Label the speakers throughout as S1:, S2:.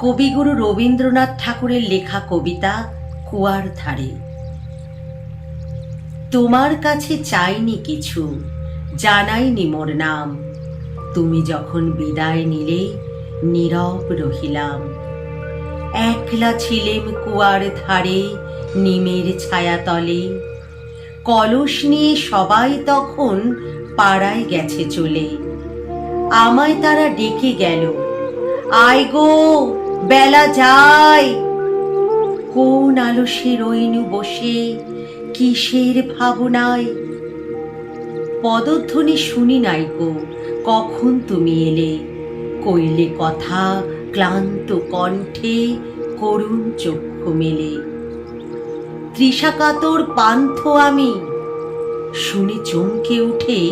S1: কবিগুরু রবীন্দ্রনাথ ঠাকুরের লেখা কবিতা কুয়ার ধারে। তোমার কাছে চাইনি কিছু, জানাইনি মোর নাম। তুমি যখন বিদায় নিলে নীরব রহিলাম। একলা ছিলেম কুয়ার ধারে, নিমের ছায়াতলে। কলস নিয়ে সবাই তখন পাড়ায় গেছে চলে। আমায় তারা ডেকে গেল, আয় গো বেলা যায়। কোন আলসে রইনু বসে, কিসের ভাবনায়? পদধ্বনি শুনি নাই গো, কখন তুমি এলে? কইলে কথা ক্লান্ত কণ্ঠে করুণ চক্ষু মেলে। তৃষাকাতর পান্থ আমি, শুনে চমকে উঠে,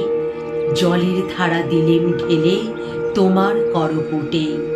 S1: জলের ধারা দিলেম ঢেলে তোমার করপুটে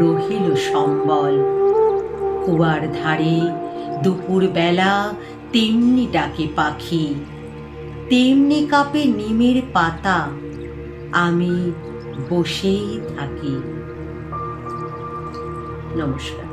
S1: রহিল সম্বল। কুয়ার ধারে দুপুর বেলা তেমনি ডাকে পাখি। তেমনি কাপে নিমের পাতা। আমি বসেই থাকি। নমস্কার।